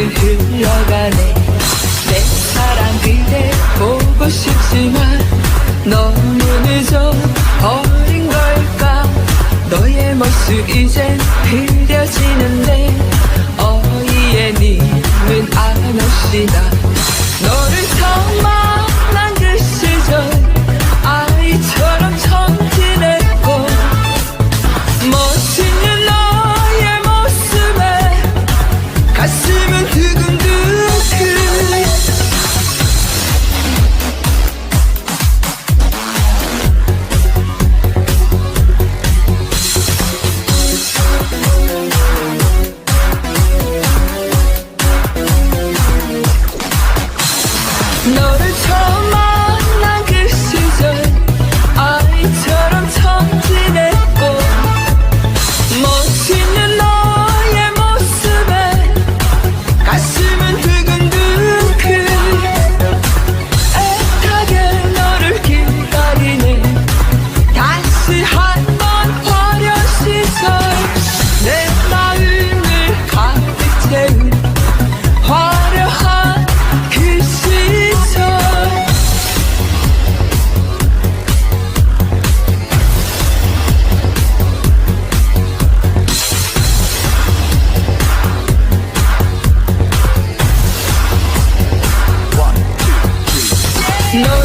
흘러가네. 내 사랑 그대 보고 싶지만 너무 늦어 버린 걸까? 너의 모습 이젠 흐려지는데 No